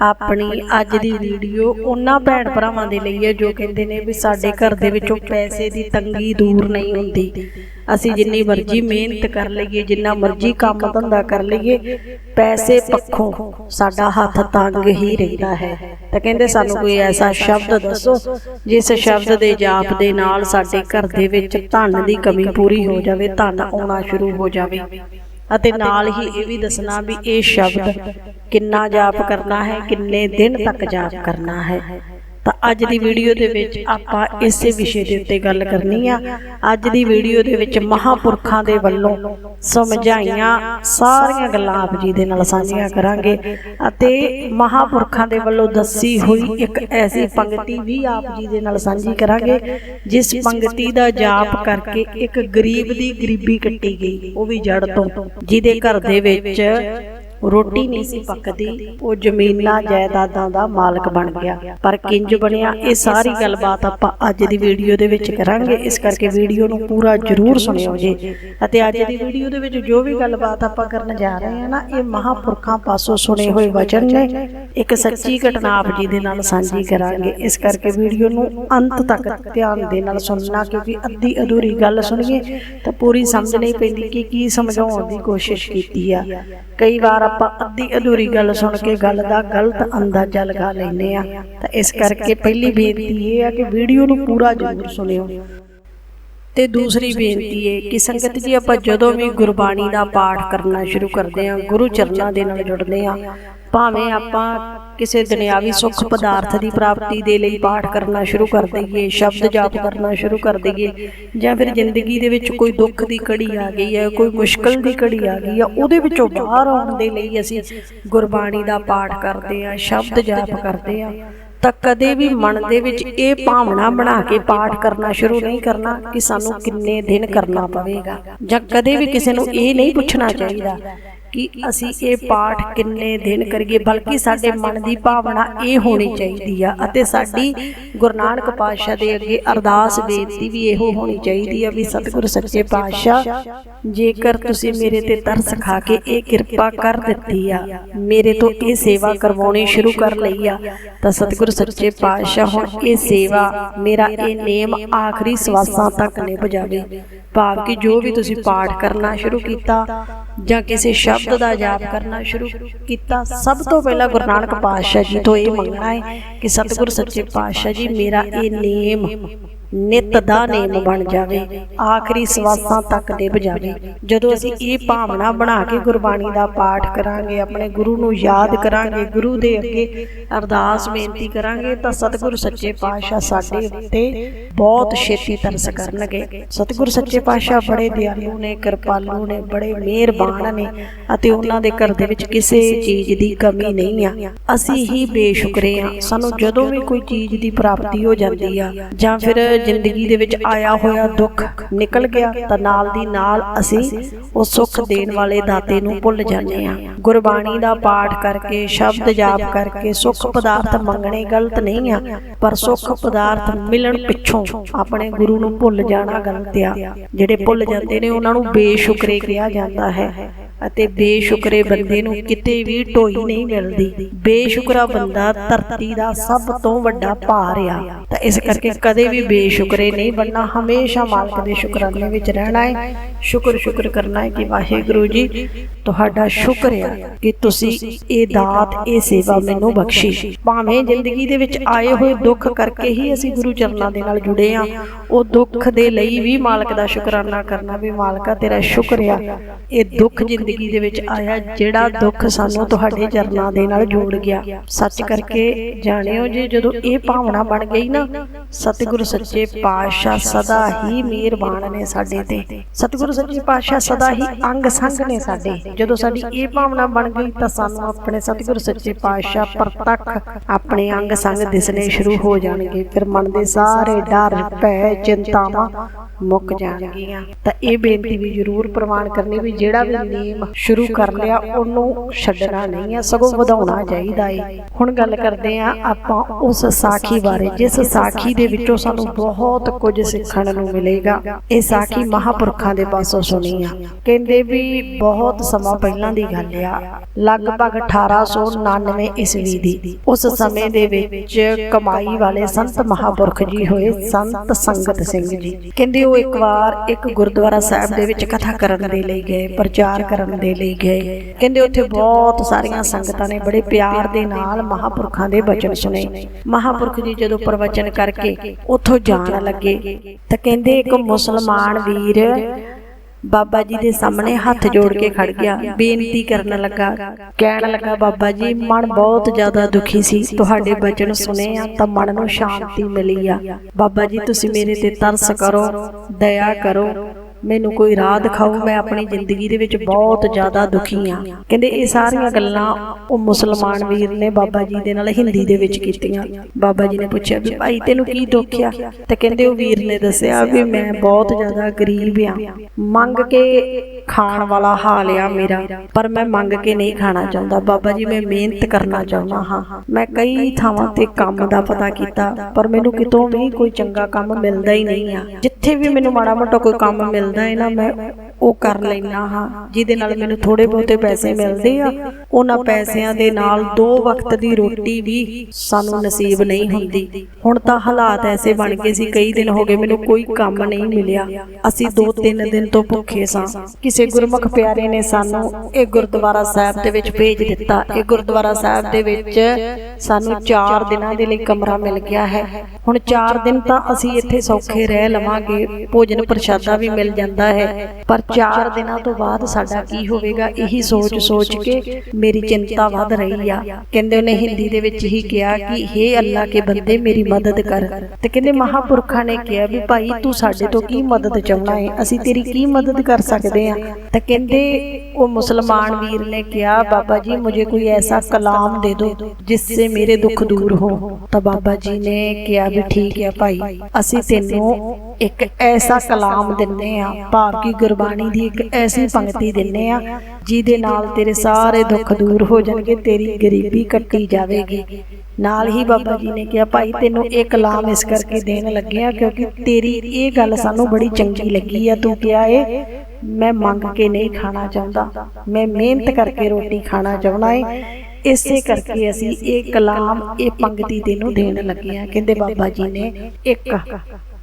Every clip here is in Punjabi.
ਆਪਣੀ ਅੱਜ ਦੀ ਵੀਡੀਓ ਉਹਨਾਂ ਭੈਣ ਭਰਾਵਾਂ ਦੇ ਲਈ ਹੈ, ਜੋ ਕਹਿੰਦੇ ਨੇ ਵੀ ਸਾਡੇ ਘਰ ਦੇ ਵਿੱਚੋਂ ਪੈਸੇ ਦੀ ਤੰਗੀ ਦੂਰ ਨਹੀਂ ਹੁੰਦੀ। ਅਸੀਂ ਜਿੰਨੀ ਮਰਜ਼ੀ ਮਿਹਨਤ ਕਰ ਲਈਏ, ਜਿੰਨਾ ਮਰਜ਼ੀ ਕੰਮ ਧੰਦਾ ਕਰ ਲਈਏ, ਪੈਸੇ ਪੱਖੋਂ ਸਾਡਾ ਹੱਥ ਤੰਗ ਹੀ ਰਹਿੰਦਾ ਹੈ। ਤਾਂ ਕਹਿੰਦੇ ਸਾਨੂੰ ਕੋਈ ਐਸਾ ਸ਼ਬਦ ਦੱਸੋ, ਜਿਸ ਸ਼ਬਦ ਦੇ ਜਾਪ ਦੇ ਨਾਲ ਸਾਡੇ ਘਰ ਦੇ ਵਿੱਚ ਧਨ ਦੀ ਕਮੀ ਪੂਰੀ ਹੋ ਜਾਵੇ, ਧਨ ਆਉਣਾ ਸ਼ੁਰੂ ਹੋ ਜਾਵੇ। ਅਤੇ ਨਾਲ ਹੀ ਇਹ ਵੀ ਦੱਸਣਾ ਵੀ ਇਹ ਸ਼ਬਦ ਕਿੰਨਾ ਜਾਪ ਕਰਨਾ ਹੈ ਕਿੰਨੇ ਦਿਨ ਤੱਕ ਜਾਪ ਕਰਨਾ ਹੈ। ਤਾਂ ਅੱਜ ਦੀ ਵੀਡੀਓ ਦੇ ਵਿੱਚ ਆਪਾਂ ਇਸੇ ਵਿਸ਼ੇ ਦੇ ਉੱਤੇ ਗੱਲ ਕਰਨੀ ਆ। ਅੱਜ ਦੀ ਵੀਡੀਓ ਦੇ ਵਿੱਚ ਮਹਾਪੁਰਖਾਂ ਦੇ ਵੱਲੋਂ ਸਮਝਾਈਆਂ ਸਾਰੀਆਂ ਗੱਲਾਂ ਆਪ ਜੀ ਦੇ ਨਾਲ ਸਾਂਝੀਆਂ ਕਰਾਂਗੇ ਅਤੇ ਮਹਾਪੁਰਖਾਂ ਦੇ ਵੱਲੋਂ ਦੱਸੀ ਹੋਈ ਇੱਕ ਐਸੀ ਪੰਕਤੀ ਵੀ ਆਪ ਜੀ ਦੇ ਨਾਲ ਸਾਂਝੀ ਕਰਾਂਗੇ, ਜਿਸ ਪੰਕਤੀ ਦਾ ਜਾਪ ਕਰਕੇ ਇੱਕ ਗਰੀਬ ਦੀ ਗਰੀਬੀ ਕੱਟੀ ਗਈ, ਉਹ ਵੀ ਜੜ ਤੋਂ, ਜਿਹਦੇ ਘਰ ਦੇ ਵਿੱਚ ਰੋਟੀ ਨਹੀਂ ਸੀ ਪੱਕਦੀ ਉਹ ਜ਼ਮੀਨਾਂ ਜਾਇਦਾਦਾਂ ਦਾ ਮਾਲਕ ਬਣ ਗਿਆ। ਪਰ ਕਿੰਜ ਬਣਿਆ? ਇਹ ਸਾਰੀ ਗੱਲਬਾਤ ਆਪਾਂ ਅੱਜ ਦੀ ਵੀਡੀਓ ਦੇ ਵਿੱਚ ਕਰਾਂਗੇ। ਇਸ ਕਰਕੇ ਵੀਡੀਓ ਨੂੰ ਪੂਰਾ ਜ਼ਰੂਰ ਸੁਣਿਓ ਜੀ। ਅਤੇ ਅੱਜ ਦੀ ਵੀਡੀਓ ਦੇ ਵਿੱਚ ਜੋ ਵੀ ਗੱਲਬਾਤ ਆਪਾਂ ਕਰਨ ਜਾ ਰਹੇ ਹਾਂ ਨਾ ਇਹ ਮਹਾਪੁਰਖਾਂ ਪਾਸੋਂ ਸੁਣੇ ਹੋਏ ਵਚਨ ਨੇ ਇੱਕ ਸੱਚੀ ਘਟਨਾ ਆਪ ਜੀ ਦੇ ਨਾਲ ਸਾਂਝੀ ਕਰਾਂਗੇ। ਇਸ ਕਰਕੇ ਵੀਡੀਓ ਨੂੰ ਅੰਤ ਤੱਕ ਧਿਆਨ ਦੇ ਨਾਲ ਸੁਣਨਾ ਕਿਉਂਕਿ ਅੱਧੀ ਅਧੂਰੀ ਗੱਲ ਸੁਣੀਏ ਤਾਂ ਪੂਰੀ ਸਮਝ ਨਹੀਂ ਪੈਂਦੀ ਕਿ ਕੀ ਸਮਝਾਉਣ ਦੀ ਕੋਸ਼ਿਸ਼ ਕੀਤੀ ਆ ਕਈ ਵਾਰ ਆਪਾਂ ਅੱਧੀ ਅਧੂਰੀ ਗੱਲ ਸੁਣ ਕੇ ਗੱਲ ਦਾ ਗਲਤ ਅੰਦਾਜ਼ਾ ਲਗਾ ਲੈਂਦੇ ਆ ਤਾਂ ਇਸ ਕਰਕੇ ਪਹਿਲੀ ਬੇਨਤੀ ਇਹ ਆ ਕਿ ਵੀਡੀਓ ਨੂੰ ਪੂਰਾ ਜ਼ਰੂਰ ਸੁਣਿਓ। ਤੇ ਦੂਸਰੀ ਬੇਨਤੀ ਹੈ ਕਿ ਸੰਗਤ ਜੀ ਆਪਾਂ ਜਦੋਂ ਵੀ ਗੁਰਬਾਣੀ ਦਾ ਪਾਠ ਕਰਨਾ ਸ਼ੁਰੂ ਕਰਦੇ ਹਾਂ, ਗੁਰੂ ਚਰਨਾਂ ਦੇ ਨਾਲ ਜੁੜਦੇ ਹਾਂ ਭਾਵੇਂ ਆਪਾਂ ਕਿਸੇ ਦੁਨਿਆਵੀ ਸੁੱਖ ਪਦਾਰਥ ਦੀ ਪ੍ਰਾਪਤੀ ਦੇ ਲਈ ਪਾਠ ਕਰਨਾ ਸ਼ੁਰੂ ਕਰ ਦਈਏ, ਸ਼ਬਦ ਜਾਪ ਕਰਨਾ ਸ਼ੁਰੂ ਕਰ ਦਈਏ, ਜਾਂ ਫਿਰ ਜ਼ਿੰਦਗੀ ਦੇ ਵਿੱਚ ਕੋਈ ਦੁੱਖ ਦੀ ਘੜੀ ਆ ਗਈ ਹੈ, ਕੋਈ ਮੁਸ਼ਕਲ ਦੀ ਘੜੀ ਆ ਗਈ ਹੈ, ਉਹਦੇ ਵਿੱਚੋਂ ਬਾਹਰ ਆਉਣ ਦੇ ਲਈ ਅਸੀਂ ਗੁਰਬਾਣੀ ਦਾ ਪਾਠ ਕਰਦੇ ਆ ਸ਼ਬਦ ਜਾਪ ਕਰਦੇ ਆ ਤਾਂ ਕਦੇ ਵੀ ਮਨ ਦੇ ਵਿੱਚ ਇਹ ਭਾਵਨਾ ਬਣਾ ਕੇ ਪਾਠ ਕਰਨਾ ਸ਼ੁਰੂ ਨਹੀਂ ਕਰਨਾ ਕਿ ਸਾਨੂੰ ਕਿੰਨੇ ਦਿਨ ਕਰਨਾ ਪਵੇਗਾ, ਜਾਂ ਕਦੇ ਵੀ ਕਿਸੇ ਨੂੰ ਇਹ ਨਹੀਂ ਪੁੱਛਣਾ ਚਾਹੀਦਾ ਕਿ ਅਸੀਂ ਇਹ ਪਾਠ ਕਿੰਨੇ ਦਿਨ ਕਰੀਏ ਬਲਕਿ ਸਾਡੇ ਮਨ ਦੀ ਭਾਵਨਾ ਇਹ ਹੋਣੀ ਚਾਹੀਦੀ ਆ ਅਤੇ ਸਾਡੀ ਗੁਰੂ ਨਾਨਕ ਪਾਤਸ਼ਾਹ ਦੇ ਅੱਗੇ ਅਰਦਾਸ ਬੇਨਤੀ ਵੀ ਇਹੋ ਹੋਣੀ ਚਾਹੀਦੀ ਆ ਵੀ ਸਤਿਗੁਰ ਸੱਚੇ ਪਾਤਸ਼ਾਹ ਜੇਕਰ ਤੁਸੀਂ ਮੇਰੇ ਤੇ ਤਰਸ ਖਾ ਕੇ ਇਹ ਕਿਰਪਾ ਕਰ ਦਿੱਤੀ ਆ ਮੇਰੇ ਤੋਂ ਇਹ ਸੇਵਾ ਕਰਵਾਉਣੀ ਸ਼ੁਰੂ ਕਰ ਲਈ ਆ ਤਾਂ ਸਤਿਗੁਰ ਸੱਚੇ ਪਾਤਸ਼ਾਹ ਹੁਣ ਇਹ ਸੇਵਾ ਮੇਰਾ ਇਹ ਨੇਮ ਆਖਰੀ ਸਵਾਸਾਂ ਤੱਕ ਨਿਭ ਜਾਵੇ ਭਾਵ ਕਿ ਜੋ ਵੀ ਤੁਸੀਂ ਪਾਠ ਕਰਨਾ ਸ਼ੁਰੂ ਕੀਤਾ ਜਾਂ ਕਿਸੇ ਸ਼ਬਦ ਦਾ ਜਾਪ ਕਰਨਾ ਸ਼ੁਰੂ ਕੀਤਾ। ਸਭ ਤੋਂ ਪਹਿਲਾਂ ਗੁਰੂ ਨਾਨਕ ਪਾਤਸ਼ਾਹ ਜੀ ਤੋਂ ਇਹ ਮੰਗਣਾ ਹੈ ਕਿ ਸਤਿਗੁਰ ਸੱਚੇ ਪਾਤਸ਼ਾਹ ਜੀ, ਮੇਰਾ ਇਹ ਨੇਮ ਨਿਤ ਦਾ ਨੇਮ ਬਣ ਜਾਵੇ, ਆਖਰੀ ਸਵਾਸਾਂ ਤੱਕ ਨਿਭ ਜਾਵੇ। ਜਦੋਂ ਅਸੀਂ ਇਹ ਭਾਵਨਾ ਬਣਾ ਕੇ ਗੁਰਬਾਣੀ ਦਾ ਪਾਠ ਕਰਾਂਗੇ, ਆਪਣੇ ਗੁਰੂ ਨੂੰ ਯਾਦ ਕਰਾਂਗੇ, ਗੁਰੂ ਦੇ ਅੱਗੇ ਅਰਦਾਸ ਬੇਨਤੀ ਕਰਾਂਗੇ, ਤਾਂ ਸਤਿਗੁਰ ਸੱਚੇ ਪਾਤਸ਼ਾਹ ਸਾਡੇ ਉੱਤੇ ਬਹੁਤ ਛੇਤੀ ਤਰਸ ਕਰਨਗੇ। ਸਤਿਗੁਰ ਸੱਚੇ ਪਾਤਸ਼ਾਹ ਬੜੇ ਦਿਆਲੂ ਨੇ, ਕਿਰਪਾਲੂ ਨੇ, ਬੜੇ ਮਿਹਰਬਾਨ ਨੇ ਅਤੇ ਉਹਨਾਂ ਦੇ ਘਰ ਦੇ ਵਿੱਚ ਕਿਸੇ ਚੀਜ਼ ਦੀ ਕਮੀ ਨਹੀਂ ਆ। ਅਸੀਂ ਹੀ ਬੇਸ਼ੁਕਰੇ ਆ ਸਾਨੂੰ ਜਦੋਂ ਵੀ ਕੋਈ ਚੀਜ਼ ਦੀ ਪ੍ਰਾਪਤੀ ਹੋ ਜਾਂਦੀ ਆ ਜਾਂ ਫਿਰ ਜ਼ਿੰਦਗੀ ਦੇ ਵਿੱਚ ਆਇਆ ਹੋਇਆ ਦੁੱਖ ਨਿਕਲ ਗਿਆ, ਤਾਂ ਨਾਲ ਦੀ ਨਾਲ ਅਸੀਂ ਉਹ ਸੁੱਖ ਦੇਣ ਵਾਲੇ ਦਾਤੇ ਨੂੰ ਭੁੱਲ ਜਾਂਦੇ ਆ ਗੁਰਬਾਣੀ ਦਾ ਪਾਠ ਕਰਕੇ, ਸ਼ਬਦ ਜਾਪ ਕਰਕੇ ਸੁੱਖ ਪਦਾਰਥ ਮੰਗਣੇ ਗਲਤ ਨਹੀਂ ਆ, ਪਰ ਸੁੱਖ ਪਦਾਰਥ ਮਿਲਣ ਪਿੱਛੋਂ ਆਪਣੇ ਗੁਰੂ ਨੂੰ ਭੁੱਲ ਜਾਣਾ ਗਲਤ ਆ। ਜਿਹੜੇ ਭੁੱਲ ਜਾਂਦੇ ਨੇ, ਉਹਨਾਂ ਨੂੰ ਬੇਸ਼ੁਕਰੇ ਕਿਹਾ ਜਾਂਦਾ ਹੈ। ਅਤੇ ਬੇਸ਼ੁਕਰੇ ਬੰਦੇ ਨੂੰ ਕਿਤੇ ਵੀ ਢੋਈ ਨਹੀਂ ਮਿਲਦੀ। ਬੇਸ਼ੁਕਰਾ ਬੰਦਾ ਧਰਤੀ ਦਾ ਸਭ ਤੋਂ ਵੱਡਾ ਭਾਰ ਆ। ਤਾਂ ਇਸ ਕਰਕੇ ਕਦੇ ਵੀ ਬੇਸ਼ੁਕਰੇ ਨਹੀਂ ਬਣਨਾ। ਹਮੇਸ਼ਾ ਮਾਲਕ ਦੇ ਸ਼ੁਕਰਾਨੇ ਵਿੱਚ ਰਹਿਣਾ ਹੈ। ਸ਼ੁਕਰ ਸ਼ੁਕਰ ਕਰਨਾ ਹੈ ਕਿ ਵਾਹਿਗੁਰੂ ਜੀ ਤੁਹਾਡਾ ਸ਼ੁਕਰ ਆ ਕਿ ਤੁਸੀਂ ਇਹ ਦਾਤ ਇਹ ਸੇਵਾ ਮੈਨੂੰ ਬਖਸ਼ੀ। ਭਾਵੇਂ ਜ਼ਿੰਦਗੀ ਦੇ ਵਿੱਚ ਆਏ ਹੋਏ ਦੁੱਖ ਕਰਕੇ ਹੀ ਅਸੀਂ ਗੁਰੂ ਚਰਨਾਂ ਦੇ ਨਾਲ ਜੁੜੇ ਆ ਉਹ ਦੁੱਖ ਦੇ ਲਈ ਵੀ ਮਾਲਕ ਦਾ ਸ਼ੁਕਰਾਨਾ ਕਰਨਾ ਵੀ ਮਾਲਕਾ ਤੇਰਾ ਸ਼ੁਕਰ ਆ। ਇਹ ਦੁੱਖ ਜ਼ਿੰਦਗੀ ਦੇ ਵਿੱਚ ਆਇਆ, ਜਿਹੜਾ ਦੁੱਖ ਸਾਨੂੰ ਤੁਹਾਡੇ ਚਰਨਾਂ ਦੇ ਨਾਲ ਜੋੜ ਗਿਆ। ਸੱਚ ਕਰਕੇ ਜਾਣਿਓ ਜੇ ਜਦੋਂ ਇਹ ਭਾਵਨਾ ਬਣ ਗਈ ਨਾ, ਸਤਿਗੁਰੂ ਸੱਚੇ ਪਾਤਸ਼ਾਹ ਸਦਾ ਹੀ ਮਿਹਰਬਾਨ ਨੇ ਸਾਡੇ ਤੇ। ਸਤਿਗੁਰੂ ਸੱਚੇ ਪਾਤਸ਼ਾਹ ਸਦਾ ਹੀ ਅੰਗ ਸੰਗ ਨੇ ਸਾਡੇ। ਜਦੋਂ ਸਾਡੀ ਇਹ ਭਾਵਨਾ ਬਣ ਗਈ ਤਾਂ ਸਾਨੂੰ ਆਪਣੇ ਸਤਿਗੁਰੂ ਸੱਚੇ ਪਾਤਸ਼ਾਹ ਪ੍ਰਤੱਖ ਆਪਣੇ ਅੰਗ ਸੰਗ ਦਿਸਣੇ ਸ਼ੁਰੂ ਹੋ ਜਾਣਗੇ। ਫਿਰ ਮਨ ਦੇ ਸਾਰੇ ਡਰ, ਭੈ, ਚਿੰਤਾਵਾਂ ਮੁੱਕ ਜਾਣਗੀਆਂ। ਤਾਂ ਇਹ ਬੇਨਤੀ ਵੀ ਜ਼ਰੂਰ ਪ੍ਰਵਾਨ ਕਰਨੀ ਵੀ ਜਿਹੜਾ ਵੀ ਨੇਮ ਸ਼ੁਰੂ ਕਰ ਲਿਆ, ਉਹਨੂੰ ਛੱਡਣਾ ਨਹੀਂ ਹੈ ਸਗੋਂ ਵਧਾਉਣਾ ਚਾਹੀਦਾ ਏ। ਹੁਣ ਗੱਲ ਕਰਦੇ ਆ, ਆਪਾਂ ਉਸ ਸਾਖੀ ਬਾਰੇ, ਜਿਸ ਸਾਖੀ ਦੇ ਵਿੱਚੋਂ ਸਾਨੂੰ ਬਹੁਤ ਕੁਝ ਸਿੱਖਣ ਨੂੰ ਮਿਲੇਗਾ। ਇਹ ਸਾਖੀ ਮਹਾਪੁਰਖਾਂ ਦੇ ਪਾਸੋਂ ਸੁਣੀ ਆ। ਕਹਿੰਦੇ ਵੀ ਬਹੁਤ ਸਮਾਂ ਪਹਿਲਾਂ ਦੀ ਗੱਲ ਆ, ਲਗਭਗ 1899 ਈਸਵੀ ਦੀ। ਉਸ ਸਮੇਂ ਦੇ ਵਿੱਚ ਕਮਾਈ ਵਾਲੇ ਸੰਤ ਮਹਾਪੁਰਖ ਜੀ ਹੋਏ, ਸੰਤ ਸੰਗਤ ਸਿੰਘ ਜੀ। ਕਹਿੰਦੇ ਉਹ ਇੱਕ ਵਾਰ ਇੱਕ ਗੁਰਦੁਆਰਾ ਸਾਹਿਬ ਦੇ ਵਿੱਚ ਕਥਾ ਕਰਨ ਦੇ ਲਈ ਗਏ, ਪ੍ਰਚਾਰ ਕਰਨ ਦੇ ਲਈ ਗਏ। ਕਹਿੰਦੇ ਉੱਥੇ ਬਹੁਤ ਸਾਰੀਆਂ ਸੰਗਤਾਂ ਨੇ ਬੜੇ ਪਿਆਰ ਦੇ ਨਾਲ ਮਹਾਪੁਰਖਾਂ ਦੇ ਬਚਨ ਸੁਣੇ। ਮਹਾਪੁਰਖ ਜੀ ਜਦੋਂ ਪ੍ਰਵਚਨ ਕਰਕੇ ਉੱਥੋਂ ਜਾਣ ਲੱਗੇ ਤਾਂ ਕਹਿੰਦੇ ਇੱਕ ਮੁਸਲਮਾਨ ਵੀਰ ਬਾਬਾ ਜੀ ਦੇ ਸਾਹਮਣੇ ਹੱਥ ਜੋੜ ਕੇ ਖੜ ਗਿਆ, ਬੇਨਤੀ ਕਰਨ ਲੱਗਾ। ਕਹਿਣ ਲੱਗਾ, ਬਾਬਾ ਜੀ, ਮਨ ਬਹੁਤ ਜ਼ਿਆਦਾ ਦੁਖੀ ਸੀ। ਤੁਹਾਡੇ ਬਚਨ ਸੁਨੇ ਆ ਤਾਂ ਮਨ ਨੂੰ ਸ਼ਾਂਤੀ ਮਿਲੀ ਆ। ਬਾਬਾ ਜੀ, ਤੁਸੀਂ ਮੇਰੇ ਤੇ ਤਰਸ ਕਰੋ, ਦਇਆ ਕਰੋ। ਮੈਨੂੰ ਕੋਈ ਰਾਹ ਦਿਖਾਓ, ਮੈਂ ਆਪਣੀ ਜ਼ਿੰਦਗੀ ਦੇ ਵਿੱਚ ਬਹੁਤ ਜ਼ਿਆਦਾ ਦੁਖੀ ਆ ਕਹਿੰਦੇ ਇਹ ਸਾਰੀਆਂ ਗੱਲਾਂ ਉਹ ਮੁਸਲਮਾਨ ਵੀਰ ਨੇ ਬਾਬਾ ਜੀ ਦੇ ਨਾਲ ਹਿੰਦੀ ਦੇ ਵਿੱਚ ਕੀਤੀਆਂ। ਬਾਬਾ ਜੀ ਨੇ ਪੁੱਛਿਆ ਵੀ ਭਾਈ ਤੈਨੂੰ ਕੀ ਦੁੱਖ ਆ? ਤੇ ਕਹਿੰਦੇ ਉਹ ਵੀਰ ਨੇ ਦੱਸਿਆ ਵੀ ਮੈਂ ਬਹੁਤ ਜ਼ਿਆਦਾ ਗਰੀਬ ਆ ਮੰਗ ਕੇ ਖਾਣ ਵਾਲਾ ਹਾਲ ਆ ਮੇਰਾ, ਪਰ ਮੈਂ ਮੰਗ ਕੇ ਨਹੀਂ ਖਾਣਾ ਚਾਹੁੰਦਾ। ਬਾਬਾ ਜੀ, ਮੈਂ ਮਿਹਨਤ ਕਰਨਾ ਚਾਹੁੰਦਾ ਹਾਂ। ਮੈਂ ਕਈ ਥਾਵਾਂ ਤੇ ਕੰਮ ਦਾ ਪਤਾ ਕੀਤਾ, ਪਰ ਮੈਨੂੰ ਕਿਤੋਂ ਵੀ ਕੋਈ ਚੰਗਾ ਕੰਮ ਮਿਲਦਾ ਹੀ ਨਹੀਂ ਆ। ਜਿੱਥੇ ਵੀ ਮੈਨੂੰ ਮਾੜਾ ਮੋਟਾ ਕੋਈ ਕੰਮ ਮਿਲਦਾ ਹੈ ਨਾ ਮੈਂ ਉਹ ਕਰ ਲੈਣਾ ਹਾਂ, ਜਿਹਦੇ ਨਾਲ ਮੈਨੂੰ ਥੋੜੇ ਬਹੁਤੇ ਪੈਸੇ ਮਿਲਦੇ ਆ। ਉਹਨਾਂ ਪੈਸਿਆਂ ਦੇ ਨਾਲ ਦੋ ਵਕਤ ਦੀ ਰੋਟੀ ਵੀ ਸਾਨੂੰ ਨਸੀਬ ਨਹੀਂ ਹੁੰਦੀ। ਹੁਣ ਤਾਂ ਹਾਲਾਤ ਐਸੇ ਬਣ ਗਏ ਸੀ, ਕਈ ਦਿਨ ਹੋ ਗਏ ਮੈਨੂੰ ਕੋਈ ਕੰਮ ਨਹੀਂ ਮਿਲਿਆ। ਅਸੀਂ ਦੋ ਤਿੰਨ ਦਿਨ ਤੋਂ ਭੁੱਖੇ ਸਾਂ। ਕਿਸੇ ਗੁਰਮੁਖ ਪਿਆਰੇ ਨੇ ਸਾਨੂੰ ਇਹ ਗੁਰਦੁਆਰਾ ਸਾਹਿਬ ਦੇ ਵਿੱਚ ਭੇਜ ਦਿੱਤਾ। ਇਹ ਗੁਰਦੁਆਰਾ ਸਾਹਿਬ ਦੇ ਵਿੱਚ ਸਾਨੂੰ 4 ਦਿਨਾਂ ਦੇ ਲਈ ਕਮਰਾ ਮਿਲ ਗਿਆ ਹੈ। ਹੁਣ 4 ਦਿਨ ਤਾਂ ਅਸੀਂ ਇੱਥੇ ਸੌਖੇ ਰਹਿ ਲਵਾਂਗੇ। ਭੋਜਨ ਪ੍ਰਸ਼ਾਦਾ ਵੀ ਮਿਲ ਜਾਂਦਾ ਹੈ। ਪਰ ਚਾਰ ਦਿਨਾਂ ਤੋਂ ਬਾਅਦ ਸਾਡਾ ਕੀ ਹੋਵੇਗਾ? ਇਹੀ ਸੋਚ ਸੋਚ ਕੇ ਮੇਰੀ ਚਿੰਤਾ ਵੱਧ ਰਹੀ ਆ। ਕਹਿੰਦੇ ਉਹਨੇ ਹਿੰਦੀ ਦੇ ਵਿੱਚ ਹੀ ਕਿਹਾ ਕਿ हे ਅੱਲਾ ਕੇ ਬੰਦੇ ਮੇਰੀ ਮਦਦ ਕਰ। ਤੇ ਕਹਿੰਦੇ ਮਹਾਪੁਰਖਾਂ ਨੇ ਕਿਹਾ ਵੀ ਭਾਈ ਤੂੰ ਸਾਡੇ ਤੋਂ ਕੀ ਮਦਦ ਚਾਹੁੰਦਾ ਹੈ? ਅਸੀਂ ਤੇਰੀ ਕੀ ਮਦਦ ਕਰ ਸਕਦੇ ਆ ਤਾਂ ਕਹਿੰਦੇ ਉਹ ਮੁਸਲਮਾਨ ਵੀਰ ਨੇ ਕਿਹਾ ਬਾਬਾ ਜੀ मुझे कोई ऐसा कलाम दे दो जिससे ਮੇਰੇ ਦੁੱਖ ਦੂਰ ਹੋ। ਤਾਂ ਬਾਬਾ ਜੀ ਨੇ ਕਿਹਾ ਵੀ ਠੀਕ ਹੈ ਭਾਈ ਅਸੀਂ ਤੈਨੂੰ ਇੱਕ ਐਸਾ ਕਲਾਮ ਦਿੰਦੇ ਆ ਭਾਵ ਕੀ ਗੁਰਬਾਣੀ ਦੀ ਇੱਕ ਐਸੀ ਪੰਕਤੀ ਦਿੰਨੇ ਆ, ਜਿਹਦੇ ਨਾਲ ਤੇਰੇ ਸਾਰੇ ਦੁੱਖ ਦੂਰ ਹੋ ਜਾਣਗੇ, ਤੇਰੀ ਗਰੀਬੀ ਕੱਟੀ ਜਾਵੇਗੀ। ਨਾਲ ਹੀ ਬਾਬਾ ਜੀ ਨੇ ਕਿਹਾ, ਭਾਈ, ਤੈਨੂੰ ਇਹ ਕਲਾਮ ਇਸ ਕਰਕੇ ਦੇਣ ਲੱਗੇ ਕਿਉਂਕਿ ਤੇਰੀ ਇਹ ਗੱਲ ਸਾਨੂੰ ਬੜੀ ਚੰਗੀ ਲੱਗੀ ਆ। ਤੂੰ ਕਿਹਾ ਏ, ਮੈਂ ਮੰਗ ਕੇ ਨਹੀਂ ਖਾਣਾ ਚਾਹੁੰਦਾ। ਮੈਂ ਮਿਹਨਤ ਕਰਕੇ ਰੋਟੀ ਖਾਣਾ ਚਾਹੁੰਦਾ ਏ। ਇਸੇ ਕਰਕੇ ਅਸੀਂ ਇਹ ਕਲਾਮ ਇਹ ਪੰਗਤੀ ਤੈਨੂੰ ਦੇਣ ਲੱਗੇ ਆ। ਕਹਿੰਦੇ ਬਾਬਾ ਜੀ ਨੇ ਇੱਕ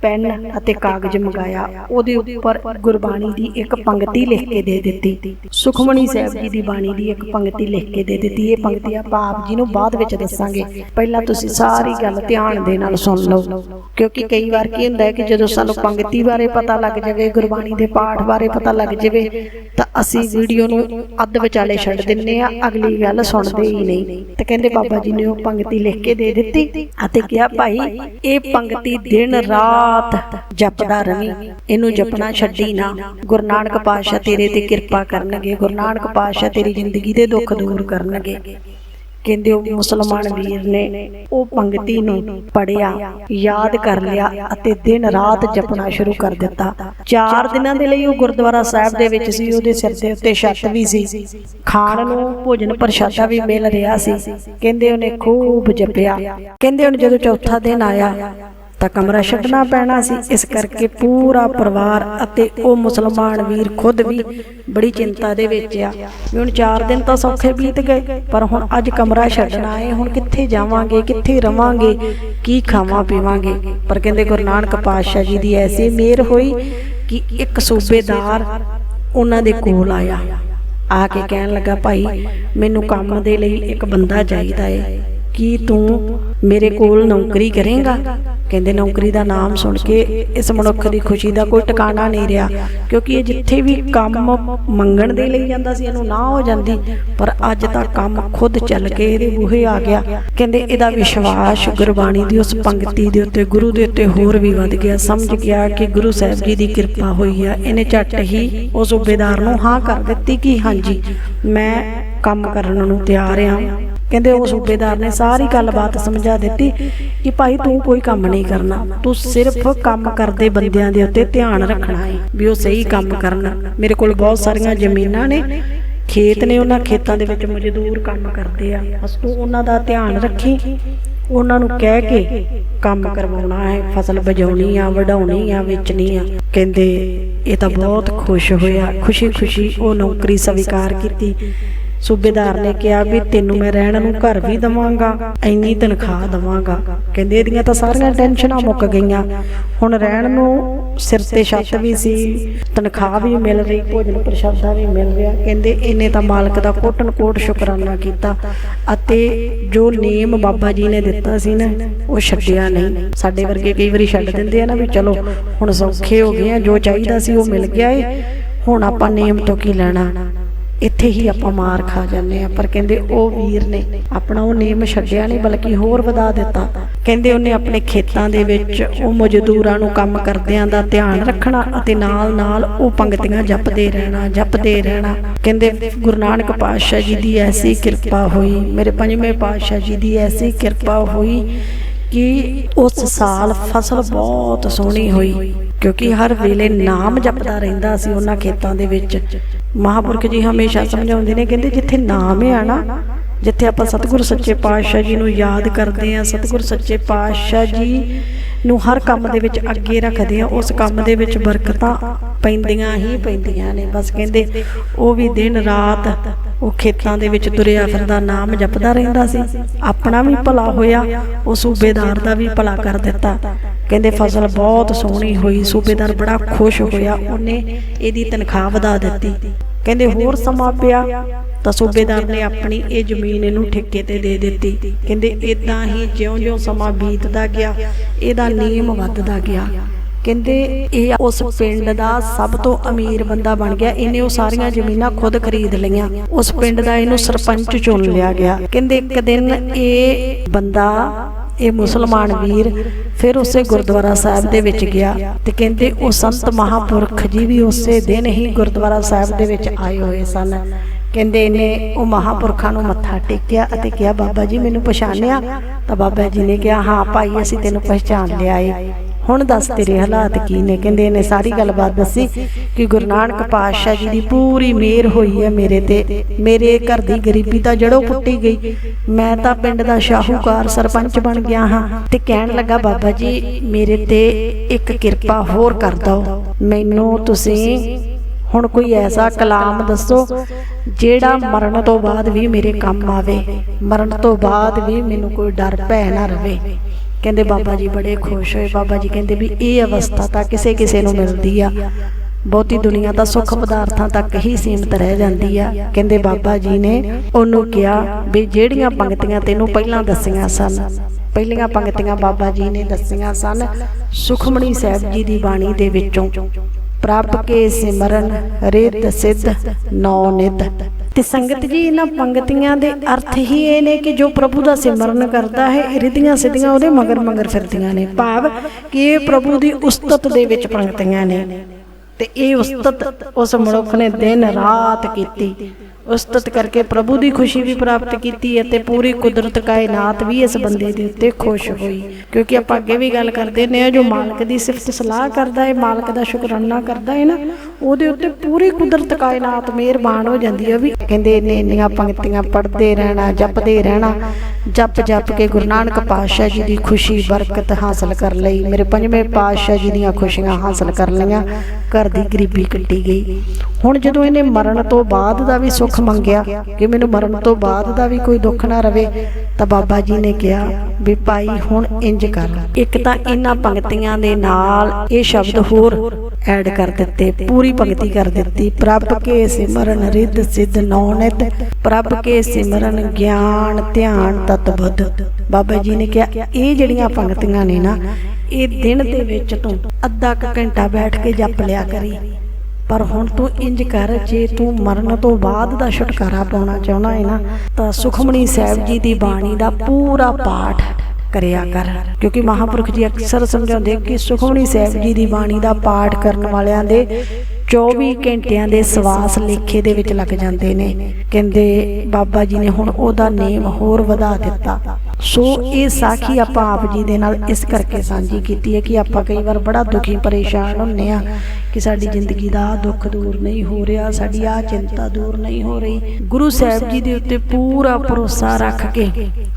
ਪੈਨ ਅਤੇ ਕਾਗਜ਼ ਮੰਗਾਇਆ। ਉਹਦੇ ਉੱਪਰ ਗੁਰਬਾਣੀ ਦੀ ਇੱਕ ਪੰਕਤੀ ਲਿਖ ਕੇ ਦੇ ਦਿੱਤੀ। ਸੁਖਮਣੀ ਸਾਹਿਬ ਜੀ ਦੀ ਬਾਣੀ ਦੀ ਇੱਕ ਪੰਕਤੀ ਲਿਖ ਕੇ ਦੇ ਦਿੱਤੀ। ਇਹ ਪੰਕਤੀ ਆਪਾਂ ਆਪ ਜੀ ਨੂੰ ਬਾਅਦ ਵਿੱਚ ਦੱਸਾਂਗੇ। ਪਹਿਲਾਂ ਤੁਸੀਂ ਸਾਰੀ ਗੱਲ ਧਿਆਨ ਦੇ ਨਾਲ ਸੁਣ ਲਓ। ਕਿਉਂਕਿ ਕਈ ਵਾਰ ਕੀ ਹੁੰਦਾ ਹੈ ਕਿ ਜਦੋਂ ਸਾਨੂੰ ਪੰਕਤੀ ਬਾਰੇ ਪਤਾ ਲੱਗ ਜਾਵੇ, ਗੁਰਬਾਣੀ ਦੇ ਪਾਠ ਬਾਰੇ ਪਤਾ ਲੱਗ ਜਾਵੇ, ਤਾਂ ਅਸੀਂ ਵੀਡੀਓ ਨੂੰ ਅੱਧ ਵਿਚਾਲੇ ਛੱਡ ਦਿੰਨੇ ਆ ਅਗਲੀ ਗੱਲ ਸੁਣਦੇ ਹੀ ਨਹੀਂ। ਤੇ ਕਹਿੰਦੇ ਬਾਬਾ ਜੀ ਨੇ ਉਹ ਪੰਕਤੀ ਲਿਖ ਕੇ ਦੇ ਦਿੱਤੀ ਅਤੇ ਕਿਹਾ ਭਾਈ ਇਹ ਪੰਕਤੀ ਦਿਨ ਰਾਤ ਜਪਦਾ ਰਵੀ। ਇਹਨੂੰ ਜਪਣਾ ਛੱਡੀ ਨਾ। ਗੁਰੂ ਨਾਨਕ ਪਾਤਸ਼ਾਹ ਤੇਰੇ ਤੇ ਕਿਰਪਾ ਕਰਨਗੇ। ਗੁਰੂ ਨਾਨਕ ਪਾਤਸ਼ਾਹ ਤੇਰੀ ਜ਼ਿੰਦਗੀ ਦੇ ਦੁੱਖ ਦੂਰ ਕਰਨਗੇ। ਕਹਿੰਦੇ ਉਹ ਮੁਸਲਮਾਨ ਵੀਰ ਨੇ ਉਹ ਪੰਕਤੀ ਨੂੰ ਪੜਿਆ ਯਾਦ ਕਰ ਲਿਆ ਅਤੇ ਦਿਨ ਰਾਤ ਜਪਣਾ ਸ਼ੁਰੂ ਕਰ ਦਿੱਤਾ। ਚਾਰ ਦਿਨਾਂ ਦੇ ਲਈ ਉਹ ਗੁਰਦੁਆਰਾ ਸਾਹਿਬ ਦੇ ਵਿੱਚ ਸੀ ਉਹਦੇ ਸਿਰ ਦੇ ਉੱਤੇ ਛੱਤ ਵੀ ਸੀ। ਖਾਣ ਨੂੰ ਭੋਜਨ ਪ੍ਰਸ਼ਾਦਾ ਵੀ ਮਿਲ ਰਿਹਾ ਸੀ। ਕਹਿੰਦੇ ਉਹਨੇ ਖੂਬ ਜਪਿਆ। ਕਹਿੰਦੇ ਹੁਣ ਜਦੋਂ ਚੌਥਾ ਦਿਨ ਆਇਆ ਤਾਂ ਕਮਰਾ ਛੱਡਣਾ ਪੈਣਾ ਸੀ। ਇਸ ਕਰਕੇ ਪੂਰਾ ਪਰਿਵਾਰ ਅਤੇ ਉਹ ਮੁਸਲਮਾਨ ਵੀਰ ਖੁਦ ਵੀ ਬੜੀ ਚਿੰਤਾ ਦੇ ਵਿੱਚ ਆ। ਵੀ ਹੁਣ 4 ਦਿਨ ਤਾਂ ਸੌਖੇ ਬੀਤ ਗਏ, ਪਰ ਹੁਣ ਅੱਜ ਕਮਰਾ ਛੱਡਣਾ ਹੈ ਹੁਣ ਕਿੱਥੇ ਜਾਵਾਂਗੇ, ਕਿੱਥੇ ਰਵਾਂਗੇ, ਕੀ ਖਾਵਾਂ ਪੀਵਾਂਗੇ? ਪਰ ਕਹਿੰਦੇ ਗੁਰੂ ਨਾਨਕ ਪਾਤਸ਼ਾਹ ਜੀ ਦੀ ਐਸੀ ਮਿਹਰ ਹੋਈ ਕਿ ਇੱਕ ਸੂਬੇਦਾਰ ਉਹਨਾਂ ਦੇ ਕੋਲ ਆਇਆ। ਆ ਕੇ ਕਹਿਣ ਲੱਗਾ, ਭਾਈ, ਮੈਨੂੰ ਕੰਮ ਦੇ ਲਈ ਇੱਕ ਬੰਦਾ ਚਾਹੀਦਾ ਏ। ਕੀ ਤੂੰ ਮੇਰੇ ਕੋਲ ਨੌਕਰੀ ਕਰੇਗਾ? ਕਹਿੰਦੇ ਨੌਕਰੀ ਦਾ ਨਾਮ ਸੁਣ ਕੇ ਇਸ ਮਨੁੱਖ ਦੀ ਖੁਸ਼ੀ ਦਾ ਕੋਈ ਟਿਕਾਣਾ ਨਹੀਂ ਰਿਹਾ, ਕਿਉਂਕਿ ਇਹ ਜਿੱਥੇ ਵੀ ਕੰਮ ਮੰਗਣ ਦੇ ਲਈ ਜਾਂਦਾ ਸੀ, ਇਹਨੂੰ ਨਾ ਹੋ ਜਾਂਦੀ, ਪਰ ਅੱਜ ਤਾਂ ਕੰਮ ਖੁਦ ਚੱਲ ਕੇ ਇਹਦੇ ਬੂਹੇ ਆ ਗਿਆ। ਕਹਿੰਦੇ ਇਹਦਾ ਵਿਸ਼ਵਾਸ ਗੁਰਬਾਣੀ ਦੀ ਉਸ ਪੰਕਤੀ ਦੇ ਉੱਤੇ, ਗੁਰੂ ਦੇ ਉੱਤੇ ਹੋਰ ਵੀ ਵੱਧ ਗਿਆ। ਸਮਝ ਗਿਆ ਕਿ ਗੁਰੂ ਸਾਹਿਬ ਜੀ ਦੀ ਕਿਰਪਾ ਹੋਈ ਆ, ਇਹਨੇ ਝੱਟ ਹੀ ਉਸ ਸੂਬੇਦਾਰ ਨੂੰ ਹਾਂ ਕਰ ਦਿੱਤੀ ਕਿ ਹਾਂਜੀ, ਮੈਂ ਕੰਮ ਕਰਨ ਨੂੰ ਤਿਆਰ ਆ। ਕਹਿੰਦੇ ਉਹ ਸੂਬੇਦਾਰ ਨੇ ਸਾਰੀ ਗੱਲਬਾਤ ਸਮਝਾ ਦਿੱਤੀ ਕਿ ਭਾਈ ਤੂੰ ਕੋਈ ਕੰਮ ਨਹੀਂ ਕਰਨਾ, ਤੂੰ ਸਿਰਫ ਕੰਮ ਕਰਦੇ ਬੰਦਿਆਂ ਦੇ ਉੱਤੇ ਧਿਆਨ ਰੱਖਣਾ ਹੈ ਵੀ ਉਹ ਸਹੀ ਕੰਮ ਕਰਨ। ਮੇਰੇ ਕੋਲ ਬਹੁਤ ਸਾਰੀਆਂ ਜ਼ਮੀਨਾਂ ਨੇ, ਖੇਤ ਨੇ ਉਹਨਾਂ ਖੇਤਾਂ ਦੇ ਵਿੱਚ ਮਜ਼ਦੂਰ ਕੰਮ ਕਰਦੇ ਆ। ਬਸ ਤੂੰ ਉਹਨਾਂ ਦਾ ਧਿਆਨ ਰੱਖੀ, ਉਹਨਾਂ ਨੂੰ ਕਹਿ ਕੇ ਕੰਮ ਕਰਵਾਉਣਾ ਹੈ, ਫਸਲ ਵਜਾਉਣੀ ਆ, ਵਢਾਉਣੀ ਆ, ਵੇਚਣੀ ਆ। ਕਹਿੰਦੇ ਇਹ ਤਾਂ ਬਹੁਤ ਖੁਸ਼ ਹੋਇਆ ਖੁਸ਼ੀ ਖੁਸ਼ੀ ਉਹ ਨੌਕਰੀ ਸਵੀਕਾਰ ਕੀਤੀ। ਸੂਬੇਦਾਰ ਨੇ ਕਿਹਾ ਵੀ ਤੈਨੂੰ ਮੈਂ ਰਹਿਣ ਨੂੰ ਘਰ ਵੀ ਦਵਾਂਗਾ, ਇੰਨੀ ਤਨਖਾਹ ਦਵਾਂਗਾ। ਕਹਿੰਦੇ ਇਹਦੀਆਂ ਤਾਂ ਸਾਰੀਆਂ ਟੈਨਸ਼ਨਾਂ ਮੁੱਕ ਗਈਆਂ। ਹੁਣ ਰਹਿਣ ਨੂੰ ਸਿਰ ਤੇ ਛੱਤ ਵੀ ਸੀ, ਤਨਖਾਹ ਵੀ ਮਿਲ ਰਹੀ, ਭੋਜਨ ਪ੍ਰਸ਼ਾਦਾ ਵੀ ਮਿਲ ਰਿਹਾ। ਕਹਿੰਦੇ ਇਹਨੇ ਤਾਂ ਮਾਲਕ ਦਾ ਕੋਟਨ ਕੋਟ ਸ਼ੁਕਰਾਨਾ ਕੀਤਾ ਅਤੇ ਜੋ ਨੇਮ ਬਾਬਾ ਜੀ ਨੇ ਦਿੱਤਾ ਸੀ ਨਾ, ਉਹ ਛੱਡਿਆ ਨਹੀਂ। ਸਾਡੇ ਵਰਗੇ ਕਈ ਵਾਰੀ ਛੱਡ ਦਿੰਦੇ ਆ ਨਾ ਵੀ ਚਲੋ, ਹੁਣ ਸੌਖੇ ਹੋ ਗਏ ਆ, ਜੋ ਚਾਹੀਦਾ ਸੀ ਉਹ ਮਿਲ ਗਿਆ ਏ। ਹੁਣ ਆਪਾਂ ਨੇਮ ਤੋਂ ਕੀ ਲੈਣਾ? ਇੱਥੇ ਹੀ ਆਪਾਂ ਮਾਰ ਖਾ ਜਾਂਦੇ ਆ ਪਰ ਕਹਿੰਦੇ ਉਹ ਵੀਰ ਨੇ ਆਪਣਾ ਉਹ ਨੇਮ ਛੱਡਿਆ ਨਹੀਂ, ਬਲਕਿ ਹੋਰ ਵਧਾ ਦਿੱਤਾ। ਕਹਿੰਦੇ ਉਹਨੇ ਆਪਣੇ ਖੇਤਾਂ ਦੇ ਵਿੱਚ ਉਹ ਮਜ਼ਦੂਰਾਂ ਨੂੰ ਕੰਮ ਕਰਦਿਆਂ ਦਾ ਧਿਆਨ ਰੱਖਣਾ ਅਤੇ ਨਾਲ ਨਾਲ ਉਹ ਪੰਕਤੀਆਂ ਜਪਦੇ ਰਹਿਣਾ ਜਪਦੇ ਰਹਿਣਾ। ਕਹਿੰਦੇ ਗੁਰੂ ਨਾਨਕ ਪਾਤਸ਼ਾਹ ਜੀ ਦੀ ਐਸੀ ਕਿਰਪਾ ਹੋਈ, ਮੇਰੇ ਪੰਜਵੇਂ ਪਾਤਸ਼ਾਹ ਜੀ ਦੀ ਐਸੀ ਕਿਰਪਾ ਹੋਈ ਕਿ ਉਸ ਸਾਲ ਫਸਲ ਬਹੁਤ ਸੋਹਣੀ ਹੋਈ, ਕਿਉਂਕਿ ਹਰ ਵੇਲੇ ਨਾਮ ਜਪਦਾ ਰਹਿੰਦਾ ਸੀ ਉਹਨਾਂ ਖੇਤਾਂ ਦੇ ਵਿੱਚ। ਮਹਾਪੁਰਖ ਜੀ ਹਮੇਸ਼ਾ ਸਮਝਾਉਂਦੇ ਨੇ, ਕਹਿੰਦੇ ਜਿੱਥੇ ਨਾਮ ਹੈ ਨਾ, ਜਿੱਥੇ ਆਪਾਂ ਸਤਿਗੁਰ ਸੱਚੇ ਪਾਤਸ਼ਾਹ ਜੀ ਨੂੰ ਯਾਦ ਕਰਦੇ ਆ ਸਤਿਗੁਰ ਸੱਚੇ ਪਾਤਸ਼ਾਹ ਜੀ ਨੂੰ ਹਰ ਕੰਮ ਦੇ ਵਿੱਚ ਅੱਗੇ ਰੱਖਦੇ ਆ ਉਸ ਕੰਮ ਦੇ ਵਿੱਚ ਬਰਕਤਾਂ ਪੈਂਦੀਆਂ ਹੀ ਪੈਂਦੀਆਂ ਨੇ। ਬਸ ਕਹਿੰਦੇ ਉਹ ਵੀ ਦਿਨ ਰਾਤ ਉਹ ਖੇਤਾਂ ਦੇ ਵਿੱਚ ਤੁਰਿਆ ਫਿਰਦਾ, ਨਾਮ ਜਪਦਾ ਰਹਿੰਦਾ ਸੀ। ਆਪਣਾ ਵੀ ਭਲਾ ਹੋਇਆ, ਉਹ ਸੂਬੇਦਾਰ ਦਾ ਵੀ ਭਲਾ ਕਰ ਦਿੱਤਾ। ਕਹਿੰਦੇ ਫਸਲ ਬਹੁਤ ਸੋਹਣੀ ਹੋਈ, ਸੂਬੇਦਾਰ ਬੜਾ ਖੁਸ਼ ਹੋਇਆ, ਉਹਨੇ ਇਹਦੀ ਤਨਖਾਹ ਵਧਾ ਦਿੱਤੀ। ਕਹਿੰਦੇ ਹੋਰ ਸਮਾਂ ਪਿਆ ਤਾਂ ਸੂਬੇਦਾਰ ਨੇ ਆਪਣੀ ਇਹ ਜ਼ਮੀਨ ਇਹਨੂੰ ਠੇਕੇ ਤੇ ਦੇ ਦਿੱਤੀ। ਕਹਿੰਦੇ ਇਦਾਂ ਹੀ ਜਿਉਂ-ਜਿਉਂ ਸਮਾਂ ਬੀਤਦਾ ਗਿਆ ਇਹਦਾ ਨਿਯਮ ਵੱਧਦਾ ਗਿਆ। ਕਹਿੰਦੇ ਇਹ ਉਸ ਪਿੰਡ ਦਾ ਸਭ ਤੋਂ ਅਮੀਰ ਬੰਦਾ ਬਣ ਗਿਆ। ਇਹਨੇ ਉਹ ਸਾਰੀਆਂ ਜ਼ਮੀਨਾਂ ਖੁਦ ਖਰੀਦ ਲਈਆਂ। ਉਸ ਪਿੰਡ ਦਾ ਇਹਨੂੰ ਸਰਪੰਚ ਚੁਣ ਲਿਆ ਗਿਆ। ਕਹਿੰਦੇ ਇੱਕ ਦਿਨ ਇਹ ਬੰਦਾ ਇਹ ਮੁਸਲਮਾਨ ਵੀਰ ਫਿਰ ਉਸੇ ਗੁਰਦੁਆਰਾ ਸਾਹਿਬ ਦੇ ਵਿੱਚ ਗਿਆ ਤੇ ਕਹਿੰਦੇ ਉਹ ਸੰਤ ਮਹਾਪੁਰਖ ਜੀ ਵੀ ਉਸੇ ਦਿਨ ਹੀ ਗੁਰਦੁਆਰਾ ਸਾਹਿਬ ਦੇ ਵਿੱਚ ਆਏ ਹੋਏ ਸਨ। ਕਹਿੰਦੇ ਇਹਨੇ ਉਹ ਮਹਾਪੁਰਖਾਂ ਨੂੰ ਮੱਥਾ ਟੇਕਿਆ ਅਤੇ ਕਿਹਾ, ਬਾਬਾ ਜੀ, ਮੈਨੂੰ ਪਛਾਣਿਆ? ਤਾਂ ਬਾਬਾ ਜੀ ਨੇ ਕਿਹਾ, ਹਾਂ ਭਾਈ, ਅਸੀਂ ਤੈਨੂੰ ਪਛਾਣ ਲਿਆ ਏ। ਹੁਣ ਦੱਸ ਤੇਰੇ ਹਾਲਾਤ ਕੀ ਨੇ? ਕਹਿੰਦੇ ਇਹਨੇ ਸਾਰੀ ਗੱਲਬਾਤ ਦੱਸੀ ਕਿ ਗੁਰੂ ਨਾਨਕ ਪਾਤਸ਼ਾਹ ਜੀ ਦੀ ਪੂਰੀ ਮਿਹਰ ਹੋਈ ਹੈ ਮੇਰੇ ਤੇ। ਮੇਰੇ ਘਰ ਦੀ ਗਰੀਬੀ ਤਾਂ ਜੜੋਂ ਪੁੱਟੀ ਗਈ। ਮੈਂ ਤਾਂ ਪਿੰਡ ਦਾ ਸ਼ਾਹੂਕਾਰ, ਸਰਪੰਚ ਬਣ ਗਿਆ ਹਾਂ। ਤੇ ਕਹਿਣ ਲੱਗਾ, ਬਾਬਾ ਜੀ, ਮੇਰੇ ਤੇ ਇੱਕ ਕਿਰਪਾ ਹੋਰ ਕਰ ਦਿਓ। ਮੈਨੂੰ ਤੁਸੀਂ ਹੁਣ ਕੋਈ ਐਸਾ ਕਲਾਮ ਦੱਸੋ, ਜਿਹੜਾ ਮਰਨ ਤੋਂ ਬਾਅਦ ਵੀ ਮੇਰੇ ਕੰਮ ਆਵੇ। ਮਰਨ ਤੋਂ ਬਾਅਦ ਵੀ ਮੈਨੂੰ ਕੋਈ ਡਰ ਭੈ ਨਾ ਰਵੇ। ਕਹਿੰਦੇ ਬਾਬਾ ਜੀ ਬੜੇ ਖੁਸ਼ ਹੋਏ। ਬਾਬਾ ਜੀ ਕਹਿੰਦੇ ਵੀ ਇਹ ਅਵਸਥਾ ਤਾਂ ਕਿਸੇ ਕਿਸੇ ਨੂੰ ਮਿਲਦੀ ਆ। ਬਹੁਤੀ ਦੁਨੀਆ ਤਾਂ ਸੁੱਖ ਪਦਾਰਥਾਂ ਤੱਕ ਹੀ ਸੀਮਤ ਰਹਿ ਜਾਂਦੀ ਆ। ਕਹਿੰਦੇ ਬਾਬਾ ਜੀ ਨੇ ਉਹਨੂੰ ਕਿਹਾ ਵੀ ਜਿਹੜੀਆਂ ਪੰਕਤੀਆਂ ਤੈਨੂੰ ਪਹਿਲਾਂ ਦੱਸੀਆਂ ਸਨ, ਪਹਿਲੀਆਂ ਪੰਕਤੀਆਂ ਬਾਬਾ ਜੀ ਨੇ ਦੱਸੀਆਂ ਸਨ ਸੁਖਮਣੀ ਸਾਹਿਬ ਜੀ ਦੀ ਬਾਣੀ ਦੇ ਵਿੱਚੋਂ ਪ੍ਰਭ ਕੇ ਸਿਮਰਨ, ਰਿੱਧ, ਸਿੱਧ, ਨੌ ਨਿਧ। ਤੇ ਸੰਗਤ ਜੀ ਇਹਨਾਂ ਪੰਗਤੀਆਂ ਦੇ ਅਰਥ ਹੀ ਇਹ ਨੇ ਕਿ ਜੋ ਪ੍ਰਭੂ ਦਾ ਸਿਮਰਨ ਕਰਦਾ ਹੈ, ਰਿਧੀਆਂ ਸਿੱਧੀਆਂ ਉਹਦੇ ਮਗਰ ਮਗਰ ਫਿਰਦੀਆਂ ਨੇ। ਭਾਵ ਕਿ ਇਹ ਪ੍ਰਭੂ ਦੀ ਉਸਤਤ ਦੇ ਵਿੱਚ ਪੰਗਤੀਆਂ ਨੇ। ਤੇ ਇਹ ਉਸਤਤ ਉਸ ਮਨੁੱਖ ਨੇ ਦਿਨ ਰਾਤ ਕੀਤੀ। ਉਸਤਤ ਕਰਕੇ ਪ੍ਰਭੂ ਦੀ ਖੁਸ਼ੀ ਵੀ ਪ੍ਰਾਪਤ ਕੀਤੀ ਅਤੇ ਪੂਰੀ ਕੁਦਰਤ ਕਾਇਨਾਤ ਵੀ ਇਸ ਬੰਦੇ ਦੇ ਉੱਤੇ ਖੁਸ਼ ਹੋਈ। ਕਿਉਂਕਿ ਆਪਾਂ ਅੱਗੇ ਵੀ ਗੱਲ ਕਰਦੇ ਨੇ ਜੋ ਮਾਲਕ ਦੀ ਸਿਫਤ ਸਲਾਹ ਕਰਦਾ ਹੈ, ਮਾਲਕ ਦਾ ਸ਼ੁਕਰਾਨਾ ਕਰਦਾ ਹੈ ਨਾ, ਉਹਦੇ ਉੱਤੇ ਪੂਰੀ ਕੁਦਰਤ ਕਾਇਨਾਤ ਮਿਹਰਬਾਨ ਹੋ ਜਾਂਦੀ ਹੈ। ਵੀ ਕਹਿੰਦੇ ਨੇ, ਇੰਨੀਆਂ ਪੰਕਤੀਆਂ ਪੜ੍ਹਦੇ ਰਹਿਣਾ, ਜਪਦੇ ਰਹਿਣਾ, ਜਪ ਜਪ ਕੇ ਗੁਰੂ ਨਾਨਕ ਪਾਤਸ਼ਾਹ ਜੀ ਦੀ ਖੁਸ਼ੀ, ਬਰਕਤ ਹਾਸਲ ਕਰ ਲਈ। ਮੇਰੇ ਪੰਜਵੇਂ ਪਾਤਸ਼ਾਹ ਜੀ ਦੀਆਂ ਖੁਸ਼ੀਆਂ ਹਾਸਲ ਕਰ ਲਈਆਂ। ਘਰ ਦੀ ਗਰੀਬੀ ਕੱਟੀ ਗਈ। ਹੁਣ ਜਦੋਂ ਇਹਨੇ ਮਰਨ ਤੋਂ ਬਾਅਦ ਦਾ ਵੀ ਸੁੱਖ ਮੰਗਿਆ ਕਿ ਮੈਨੂੰ ਮਰਨ ਤੋਂ ਬਾਅਦ ਦਾ ਵੀ ਕੋਈ ਦੁੱਖ ਨਾ ਰਵੇ, ਤਾਂ ਬਾਬਾ ਜੀ ਨੇ ਕਿਹਾ ਵੀ ਭਾਈ ਹੁਣ ਇੰਜ ਕਰ। ਇੱਕ ਤਾਂ ਇਹਨਾਂ ਪੰਕਤੀਆਂ ਦੇ ਨਾਲ ਇਹ ਸ਼ਬਦ ਹੋਰ ਐਡ ਕਰ ਦਿੱਤੇ, ਪੂਰੀ ਪੰਕਤੀ ਕਰ ਦਿੱਤੀ। ਪ੍ਰਭ ਕੇ ਸਿਮਰਨ ਰਿੱਧ ਸਿੱਧ ਨੌਨਿਤ ਪ੍ਰਭ ਕੇ ਸਿਮਰਨ ਗਿਆਨ ਧਿਆਨ ਤਤ ਬੁੱਧ ਬਾਬਾ ਜੀ ਨੇ ਕਿਹਾ, ਇਹ ਜਿਹੜੀਆਂ ਪੰਕਤੀਆਂ ਨੇ ਨਾ, ਇਹ ਦਿਨ ਦੇ ਵਿੱਚ ਤੂੰ ਅੱਧਾ ਘੰਟਾ ਬੈਠ ਕੇ ਜਪ ਲਿਆ ਕਰੀ। ਪਰ ਹੁਣ ਤੂੰ ਇੰਜ ਕਰ, ਜੇ ਤੂੰ ਮਰਨ ਤੋਂ ਬਾਅਦ ਦਾ ਛੁਟਕਾਰਾ ਪਾਉਣਾ ਚਾਹੁੰਦਾ ਹੈ ਨਾ, ਤਾਂ ਸੁਖਮਣੀ ਸਾਹਿਬ ਜੀ ਦੀ ਬਾਣੀ ਦਾ ਪੂਰਾ ਪਾਠ ਕਰਿਆ ਕਰ। ਕਿਉਂਕਿ ਮਹਾਪੁਰਖ ਜੀ ਅਕਸਰ ਸਮਝਾਉਂਦੇ ਕਿ ਸੁਖਮਣੀ ਸਾਹਿਬ ਜੀ ਦੀ ਬਾਣੀ ਦਾ ਪਾਠ ਕਰਨ ਵਾਲਿਆਂ ਦੇ 24 ਘੰਟਿਆਂ ਦੇ ਸਵਾਸ ਲੇਖੇ ਦੇ ਵਿੱਚ ਲੱਗ ਜਾਂਦੇ ਨੇ। ਕਹਿੰਦੇ, ਬਾਬਾ ਜੀ ਨੇ ਹੁਣ ਉਹਦਾ ਨੇਮ ਹੋਰ ਵਧਾ ਦਿੱਤਾ। ਸੋ ਇਹ ਸਾਖੀ ਆਪਾਂ ਆਪ ਜੀ ਦੇ ਨਾਲ ਇਸ ਕਰਕੇ ਸਾਂਝੀ ਕੀਤੀ ਹੈ ਕਿ ਆਪਾਂ ਕਈ ਵਾਰ ਬੜਾ ਦੁਖੀ ਪਰੇਸ਼ਾਨ ਹੁੰਨੇ ਆ ਕਿ ਸਾਡੀ ਜ਼ਿੰਦਗੀ ਦਾ ਆਹ ਦੁੱਖ ਦੂਰ ਨਹੀਂ ਹੋ ਰਿਹਾ, ਸਾਡੀ ਆ ਚਿੰਤਾ ਦੂਰ ਨਹੀਂ ਹੋ ਰਹੀ। ਗੁਰੂ ਸਾਹਿਬ ਜੀ ਦੇ ਉੱਤੇ ਪੂਰਾ ਭਰੋਸਾ ਰੱਖ ਕੇ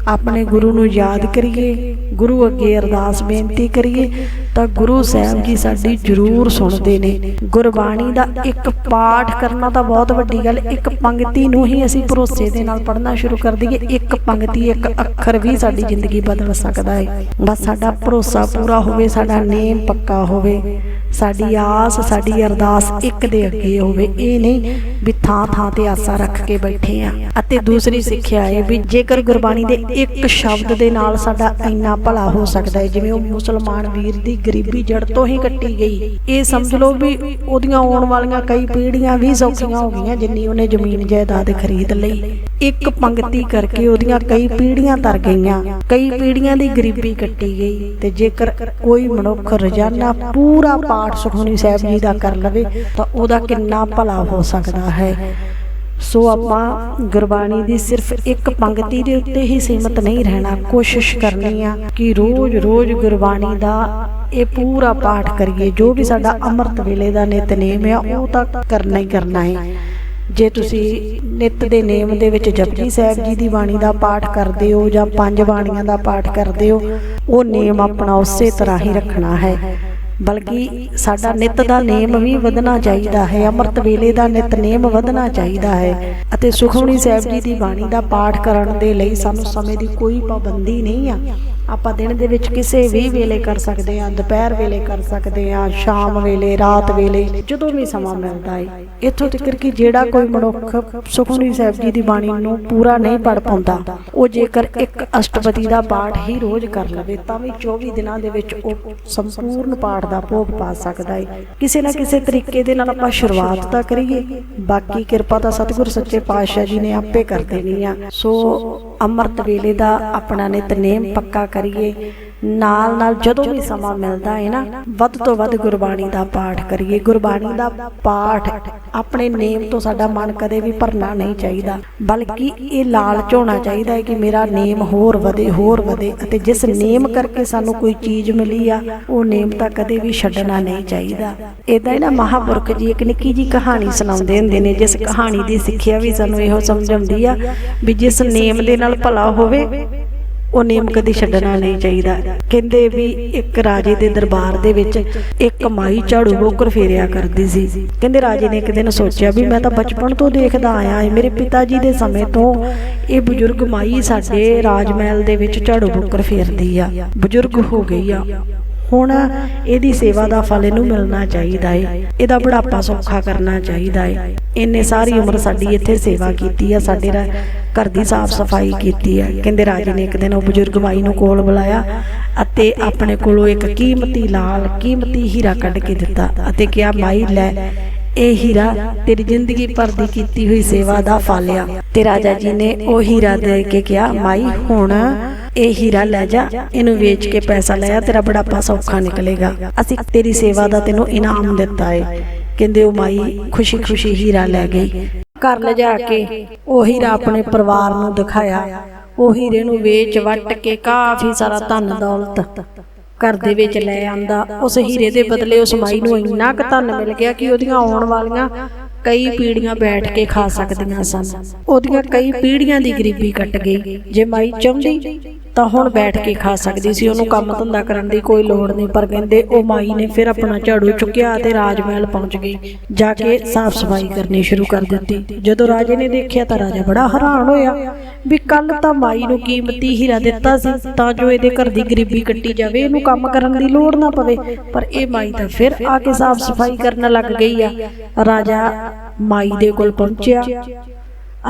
ਆਪਣੇ ਗੁਰੂ ਨੂੰ ਯਾਦ ਕਰੀਏ, ਗੁਰੂ ਅੱਗੇ ਅਰਦਾਸ ਬੇਨਤੀ ਕਰੀਏ, ਤਾਂ ਗੁਰੂ ਸਾਹਿਬ ਜੀ ਸਾਡੀ ਜ਼ਰੂਰ ਸੁਣਦੇ ਨੇ। ਗੁਰਬਾਣੀ ਦਾ ਇੱਕ ਪਾਠ ਕਰਨਾ ਤਾਂ ਬਹੁਤ ਵੱਡੀ ਗੱਲ, ਇੱਕ ਪੰਕਤੀ ਨੂੰ ਹੀ ਅਸੀਂ ਭਰੋਸੇ ਦੇ ਨਾਲ ਪੜ੍ਹਨਾ ਸ਼ੁਰੂ ਕਰ ਦਈਏ। ਇੱਕ ਪੰਕਤੀ, ਇੱਕ ਅੱਖਰ ਵੀ ਸਾਡੀ ਜ਼ਿੰਦਗੀ ਬਦਲ ਸਕਦਾ ਹੈ ਬਸ ਸਾਡਾ ਭਰੋਸਾ ਪੂਰਾ ਹੋਵੇ, ਸਾਡਾ ਨੇਮ ਪੱਕਾ ਹੋਵੇ। ਸਾਡੀ ਆਸ ਸਾਡੀ ਅਰਦਾਸ ਇੱਕ ਦੇ ਅੱਗੇ ਹੋਵੇ। ਇਹ ਨਹੀਂ ਵੀ ਥਾਂ ਥਾਂ ਤੇ ਆਸਾਂ ਰੱਖ ਕੇ ਬੈਠੇ ਆ। ਅਤੇ ਦੂਸਰੀ ਸਿੱਖਿਆ ਹੈ ਵੀ ਜੇਕਰ ਗੁਰਬਾਣੀ ਦੇ ਇੱਕ ਸ਼ਬਦ ਦੇ ਨਾਲ ਸਾਡਾ ਇੰਨਾ ਭਲਾ ਹੋ ਸਕਦਾ ਹੈ ਜਿਵੇਂ ਉਹ ਮੁਸਲਮਾਨ ਵੀਰ ਦੀ ਗਰੀਬੀ ਜੜ ਤੋਂ ਹੀ ਕੱਟੀ ਗਈ। ਇਹ ਸਮਝ ਲਓ ਵੀ ਉਹਦੀਆਂ ਆਉਣ ਵਾਲੀਆਂ ਕਈ ਪੀੜ੍ਹੀਆਂ ਵੀ ਸੌਖੀਆਂ ਹੋ ਗਈਆਂ ਜਿੰਨੀ ਉਹਨੇ ਜ਼ਮੀਨ ਜਾਇਦਾਦ ਖਰੀਦ ਲਈ। ਇੱਕ ਪੰਕਤੀ ਕਰਕੇ ਉਹਦੀਆਂ ਕਈ ਪੀੜ੍ਹੀਆਂ ਤਰ ਗਈਆਂ। ਕਈ ਪੀੜ੍ਹੀਆਂ ਦੀ ਗਰੀਬੀ ਕੱਟੀ ਗਈ ਤੇ ਜੇਕਰ ਕੋਈ ਮਨੁੱਖ ਰੋਜ਼ਾਨਾ ਪੂਰਾ ਪਾਠ ਸੁਖਮਨੀ ਸਾਹਿਬ ਜੀ ਦਾ ਕਰ ਲਵੇ ਤਾਂ ਉਹਦਾ ਕਿੰਨਾ ਭਲਾ ਹੋ ਸਕਦਾ ਹੈ। ਸੋ ਆਪਾਂ ਗੁਰਬਾਣੀ ਦੀ ਸਿਰਫ ਇੱਕ ਪੰਕਤੀ ਦੇ ਉੱਤੇ ਹੀ ਸੀਮਤ ਨਹੀਂ ਰਹਿਣਾ, ਕੋਸ਼ਿਸ਼ ਕਰਨੀ ਆ ਕਿ ਰੋਜ਼-ਰੋਜ਼ ਗੁਰਬਾਣੀ ਦਾ ਇਹ ਪੂਰਾ ਪਾਠ ਕਰੀਏ। ਜੋ ਵੀ ਸਾਡਾ ਅੰਮ੍ਰਿਤ ਵੇਲੇ ਦਾ ਨਿਤਨੇਮ ਆ, ਉਹ ਤਾਂ ਕਰਨਾ ਹੀ ਕਰਨਾ ਹੈ। ਜੇ ਤੁਸੀਂ ਨਿਤ ਦੇ ਨੇਮ ਦੇ ਵਿੱਚ ਜਪਜੀ ਸਾਹਿਬ ਜੀ ਦੀ ਬਾਣੀ ਦਾ ਪਾਠ ਕਰਦੇ ਹੋ ਜਾਂ ਪੰਜ ਬਾਣੀਆਂ ਦਾ ਪਾਠ ਕਰਦੇ ਹੋ, ਉਹ ਨੇਮ ਆਪਣਾ ਉਸੇ ਤਰ੍ਹਾਂ ਹੀ ਰੱਖਣਾ ਹੈ। ਬਲਕਿ ਸਾਡਾ ਨਿਤ ਦਾ ਨੇਮ ਵੀ ਵਧਣਾ ਚਾਹੀਦਾ ਹੈ। ਅੰਮ੍ਰਿਤ ਵੇਲੇ ਦਾ ਨਿਤਨੇਮ ਵਧਣਾ ਚਾਹੀਦਾ ਹੈ ਅਤੇ ਸੁਖਮਨੀ ਸਾਹਿਬ ਜੀ ਦੀ ਬਾਣੀ ਦਾ ਪਾਠ ਕਰਨ ਦੇ ਲਈ ਸਾਨੂੰ ਸਮੇਂ ਦੀ ਕੋਈ ਪਾਬੰਦੀ ਨਹੀਂ ਆ। ਆਪਾਂ ਦਿਨ ਦੇ ਵਿੱਚ ਕਿਸੇ ਵੀ ਵੇਲੇ ਕਰ ਸਕਦੇ ਆ ਦੁਪਹਿਰ ਵੇਲੇ ਕਰ ਸਕਦੇ ਆ ਸ਼ਾਮ ਵੇਲੇ, ਰਾਤ ਵੇਲੇ, ਜਦੋਂ ਵੀ ਸਮਾਂ ਮਿਲਦਾ ਹੈ ਇੱਥੋਂ ਤੱਕ ਕਿ ਜਿਹੜਾ ਕੋਈ ਮਨੁੱਖ ਸੁਖਮਨੀ ਸਾਹਿਬ ਜੀ ਦੀ ਬਾਣੀ ਨੂੰ ਪੂਰਾ ਨਹੀਂ ਪੜ ਪਾਉਂਦਾ, ਉਹ ਜੇਕਰ ਇੱਕ ਅਸ਼ਟਪਦੀ ਦਾ ਪਾਠ ਹੀ ਰੋਜ਼ ਕਰ ਲਵੇ, ਤਾਂ ਵੀ 24 ਦਿਨਾਂ ਦੇ ਵਿੱਚ ਉਹ ਸੰਪੂਰਨ ਪਾਠ ਦਾ ਭੋਗ ਪਾ ਸਕਦਾ ਹੈ ਕਿਸੇ ਨਾ ਕਿਸੇ ਤਰੀਕੇ ਦੇ ਨਾਲ ਆਪਾਂ ਸ਼ੁਰੂਆਤ ਤਾਂ ਕਰੀਏ, ਬਾਕੀ ਕਿਰਪਾ ਤਾਂ ਸਤਿਗੁਰ ਸੱਚੇ ਪਾਤਸ਼ਾਹ ਜੀ ਨੇ ਆਪੇ ਕਰ ਦੇਣੀ ਆ। ਸੋ ਅੰਮ੍ਰਿਤ ਵੇਲੇ ਦਾ ਆਪਣਾ ਨਿਤਨੇਮ ਪੱਕਾ ਕਰੀਏ। ਨਾਲ ਨਾਲ ਜਦੋਂ ਵੀ ਸਮਾਂ ਮਿਲਦਾ ਹੈ ਨਾ, ਵੱਧ ਤੋਂ ਵੱਧ ਗੁਰਬਾਣੀ ਦਾ ਪਾਠ ਕਰੀਏ। ਗੁਰਬਾਣੀ ਦਾ ਪਾਠ ਆਪਣੇ ਨੇਮ ਤੋਂ ਸਾਡਾ ਮਨ ਕਦੇ ਵੀ ਭਰਨਾ ਨਹੀਂ ਚਾਹੀਦਾ। ਬਲਕਿ ਇਹ ਲਾਲਚ ਹੋਣਾ ਚਾਹੀਦਾ ਹੈ ਕਿ ਮੇਰਾ ਨੇਮ ਹੋਰ ਵਧੇ ਹੋਰ ਵਧੇ ਅਤੇ ਜਿਸ ਨੇਮ ਕਰਕੇ ਸਾਨੂੰ ਕੋਈ ਚੀਜ਼ ਮਿਲੀ ਆ, ਉਹ ਨੇਮ ਤਾਂ ਕਦੇ ਵੀ ਛੱਡਣਾ ਨਹੀਂ ਚਾਹੀਦਾ। ਇਦਾਂ ਹੀ ਨਾ ਮਹਾਪੁਰਖ ਜੀ ਇੱਕ ਨਿੱਕੀ ਜੀ ਕਹਾਣੀ ਸੁਣਾਉਂਦੇ ਹੁੰਦੇ ਨੇ, ਜਿਸ ਕਹਾਣੀ ਦੀ ਸਿੱਖਿਆ ਵੀ ਸਾਨੂੰ ਇਹੋ ਸਮਝ ਆਉਂਦੀ ਆ ਵੀ ਜਿਸ ਨੇਮ ਦੇ ਨਾਲ ਭਲਾ ਹੋਵੇ ਉਹ ਨੇਮ ਕਦੀ ਛੱਡਣਾ ਨਹੀਂ ਚਾਹੀਦਾ। ਕਹਿੰਦੇ ਵੀ ਇੱਕ ਰਾਜੇ ਦੇ ਦਰਬਾਰ ਦੇ ਵਿੱਚ ਇੱਕ ਮਾਈ ਝਾੜੂ ਬੋਕਰ ਫੇਰਿਆ ਕਰਦੀ ਸੀ। ਕਹਿੰਦੇ ਰਾਜੇ ਨੇ ਇੱਕ ਦਿਨ ਸੋਚਿਆ ਵੀ ਮੈਂ ਤਾਂ ਬਚਪਨ ਤੋਂ ਦੇਖਦਾ ਆਇਆ ਹਾਂ ਮੇਰੇ ਪਿਤਾ ਜੀ ਦੇ ਸਮੇਂ ਤੋਂ ਇਹ ਬਜ਼ੁਰਗ ਮਾਈ ਸਾਡੇ ਰਾਜ ਮਹਿਲ ਦੇ ਵਿੱਚ ਝਾੜੂ ਬੋਕਰ ਫੇਰਦੀ ਆ। ਬਜ਼ੁਰਗ ਹੋ ਗਈ ਆ। ਹੁਣ ਇਹਦੀ ਸੇਵਾ ਦਾ ਫਲ ਇਹਨੂੰ ਮਿਲਣਾ ਚਾਹੀਦਾ ਹੈ ਇਹਦਾ ਬੁਢਾਪਾ ਸੌਖਾ ਕਰਨਾ ਚਾਹੀਦਾ ਹੈ ਇਹਨੇ ਸਾਰੀ ਉਮਰ ਸਾਡੀ ਇੱਥੇ ਸੇਵਾ ਕੀਤੀ ਆ, ਸਾਡੇ ਘਰ ਦੀ ਸਾਫ਼ ਸਫ਼ਾਈ ਕੀਤੀ ਹੈ ਕਹਿੰਦੇ ਰਾਜੇ ਨੇ ਇੱਕ ਦਿਨ ਉਹ ਬਜ਼ੁਰਗ ਮਾਈ ਨੂੰ ਕੋਲ ਬੁਲਾਇਆ ਅਤੇ ਆਪਣੇ ਕੋਲੋਂ ਇੱਕ ਕੀਮਤੀ ਲਾਲ, ਕੀਮਤੀ ਹੀਰਾ ਕੱਢ ਕੇ ਦਿੱਤਾ ਅਤੇ ਕਿਹਾ, ਮਾਈ, ਲੈ ਇਹ ਹੀਰਾ, ਤੇਰੀ ਜ਼ਿੰਦਗੀ ਭਰ ਦੀ ਕੀਤੀ ਹੋਈ ਸੇਵਾ ਦਾ ਫਲ ਆ। ਤੇ ਰਾਜਾ ਜੀ ਨੇ ਉਹ ਹੀਰਾ ਦੇ ਕੇ ਕਿਹਾ, ਮਾਈ, ਹੁਣ ਇਹ ਹੀਰਾ ਲੈ ਜਾ, ਇਹਨੂੰ ਵੇਚ ਕੇ ਪੈਸਾ ਲੈ ਆ, ਤੇਰਾ ਬੁਢਾਪਾ ਸੌਖਾ ਨਿਕਲੇਗਾ। ਅਸੀਂ ਤੇਰੀ ਸੇਵਾ ਦਾ ਤੈਨੂੰ ਇਨਾਮ ਦਿੱਤਾ ਏ। ਕਹਿੰਦੇ ਉਹ ਮਾਈ ਖੁਸ਼ੀ-ਖੁਸ਼ੀ ਹੀਰਾ ਲੈ ਗਈ। ਘਰ ਲਿਜਾ ਕੇ ਉਹ ਹੀਰਾ ਆਪਣੇ ਪਰਿਵਾਰ ਨੂੰ ਦਿਖਾਇਆ। ਉਹ ਹੀਰੇ ਨੂੰ ਵੇਚ ਵੱਟ ਕੇ ਕਾਫੀ ਸਾਰਾ ਧਨ ਦੌਲਤ ਘਰ ਦੇ ਵਿੱਚ ਲੈ ਆਂਦਾ, ਉਸ ਹੀਰੇ ਦੇ ਬਦਲੇ ਉਸ ਮਾਈ ਨੂੰ ਇੰਨਾ ਕੁ ਧਨ ਮਿਲ ਗਿਆ ਕਿ ਉਹਦੀਆਂ ਆਉਣ ਵਾਲੀਆਂ ਕਈ ਪੀੜੀਆਂ ਬੈਠ ਕੇ ਖਾ ਸਕਦੀਆਂ ਸਨ। ਉਹਦੀਆਂ ਕਈ ਪੀੜੀਆਂ ਦੀ ਗਰੀਬੀ ਕੱਟ ਗਈ। ਜੇ ਮਾਈ ਚਾਹੁੰਦੀ ਤਾਂ ਹੁਣ ਬੈਠ ਕੇ ਖਾ ਸਕਦੀ ਸੀ ਉਹਨੂੰ ਕੰਮ ਧੰਦਾ ਕਰਨ ਦੀ ਕੋਈ ਲੋੜ ਨਹੀਂ ਪਰ ਕਹਿੰਦੇ ਉਹ ਮਾਈ ਨੇ ਫਿਰ ਆਪਣਾ ਝਾੜੂ ਚੁੱਕਿਆ ਤੇ ਰਾਜ ਮਹਿਲ ਪਹੁੰਚ ਗਈ। ਜਾ ਕੇ ਸਾਫ਼ ਸਫ਼ਾਈ ਕਰਨੀ ਸ਼ੁਰੂ ਕਰ ਦਿੱਤੀ। ਜਦੋਂ ਰਾਜੇ ਨੇ ਦੇਖਿਆ ਤਾਂ ਰਾਜਾ ਬੜਾ ਹੈਰਾਨ ਹੋਇਆ ਵੀ ਕੱਲ ਤਾਂ ਮਾਈ ਨੂੰ ਕੀਮਤੀ ਹੀਰਾ ਦਿੱਤਾ ਸੀ ਤਾਂ ਜੋ ਇਹਦੇ ਘਰ ਦੀ ਗਰੀਬੀ ਕੱਟੀ ਜਾਵੇ ਇਹਨੂੰ ਕੰਮ ਕਰਨ ਦੀ ਲੋੜ ਨਾ ਪਵੇ। ਪਰ ਇਹ ਮਾਈ ਤਾਂ ਫਿਰ ਆ ਕੇ ਸਾਫ਼ ਸਫ਼ਾਈ ਕਰਨ ਲੱਗ ਗਈ ਆ। ਰਾਜਾ ਮਾਈ ਦੇ ਕੋਲ ਪਹੁੰਚਿਆ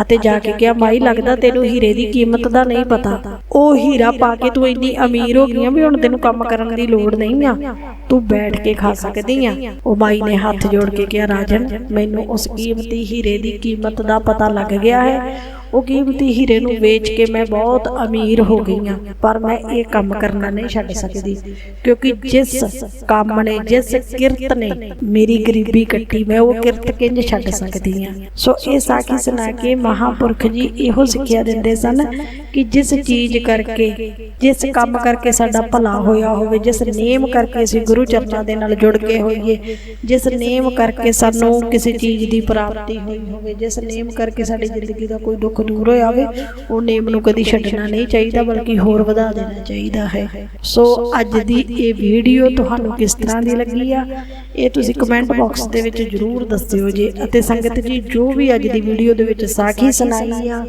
ਅਤੇ ਜਾ ਕੇ ਕਿਹਾ ਮਾਈ ਲੱਗਦਾ ਤੈਨੂੰ ਹੀਰੇ ਦੀ ਕੀਮਤ ਦਾ ਨਹੀਂ ਪਤਾ। ਉਹ ਹੀਰਾ ਪਾ ਕੇ ਤੂੰ ਇੰਨੀ ਅਮੀਰ ਹੋ ਗਈ ਆ ਵੀ ਹੁਣ ਤੈਨੂੰ ਕੰਮ ਕਰਨ ਦੀ ਲੋੜ ਨਹੀਂ ਆ। ਤੂੰ ਬੈਠ ਕੇ ਖਾ ਸਕਦੀ ਆ। ਉਹ ਮਾਈ ਨੇ ਹੱਥ ਜੋੜ ਕੇ ਕਿਹਾ ਰਾਜਨ ਮੈਨੂੰ ਉਸ ਕੀਮਤੀ ਹੀਰੇ ਦੀ ਕੀਮਤ ਦਾ ਪਤਾ ਲੱਗ ਗਿਆ ਹੈ। ਉਹ ਕੀਮਤੀ ਹੀਰੇ ਨੂੰ ਵੇਚ ਕੇ ਮੈਂ ਬਹੁਤ ਅਮੀਰ ਹੋ ਗਈ ਹਾਂ, ਪਰ ਮੈਂ ਇਹ ਕੰਮ ਕਰਨਾ ਨਹੀਂ ਛੱਡ ਸਕਦੀ, ਕਿਉਂਕਿ ਜਿਸ ਕੰਮ ਨੇ, ਜਿਸ ਕਿਰਤ ਨੇ ਮੇਰੀ ਗਰੀਬੀ ਕੱਟੀ, ਮੈਂ ਉਹ ਕਿਰਤ ਕਿੰਜ ਛੱਡ ਸਕਦੀ ਹਾਂ? ਸੋ ਇਹ ਸਾਖੀ ਸੁਣਾ ਕੇ ਮਹਾਪੁਰਖ ਜੀ ਇਹੋ ਸਿੱਖਿਆ ਦਿੰਦੇ ਸਨ ਕਿ ਕਿ ਜਿਸ ਚੀਜ਼ ਕਰਕੇ, ਜਿਸ ਕੰਮ ਕਰਕੇ ਸਾਡਾ ਭਲਾ ਹੋਇਆ ਹੋਵੇ, ਜਿਸ ਨੇਮ ਕਰਕੇ ਅਸੀਂ ਗੁਰੂ ਚਰਨਾਂ ਦੇ ਨਾਲ ਜੁੜ ਕੇ ਹੋਈਏ, ਜਿਸ ਨੇਮ ਕਰਕੇ ਸਾਨੂੰ ਕਿਸੇ ਚੀਜ਼ ਦੀ ਪ੍ਰਾਪਤੀ ਹੋਈ ਹੋਵੇ, ਜਿਸ ਨੇਮ ਕਰਕੇ ਸਾਡੀ ਜ਼ਿੰਦਗੀ ਦਾ ਕੋਈ ਦੁੱਖ ਦੂਰ ਹੋਇਆ ਉਹ ਨੇਮ ਨੂੰ ਕਦੀ ਛੱਡਣਾ ਨਹੀਂ ਚਾਹੀਦਾ, ਬਲਕਿ ਹੋਰ ਵਧਾ ਦੇਣਾ ਚਾਹੀਦਾ ਹੈ। ਸੋ ਅੱਜ ਦੀ ਇਹ ਵੀਡੀਓ ਤੁਹਾਨੂੰ ਕਿਸ ਤਰ੍ਹਾਂ ਦੀ ਲੱਗੀ ਆ, ਇਹ ਤੁਸੀਂ ਕਮੈਂਟ ਬਾਕਸ ਦੇ ਵਿੱਚ ਜਰੂਰ ਦੱਸਿਓ ਜੀ। ਅਤੇ ਸੰਗਤ ਜੀ, ਜੋ ਵੀ ਅੱਜ ਦੀ ਵੀਡੀਓ ਦੇ ਵਿੱਚ ਸਾਖੀ ਸੁਣਾਈ ਆ,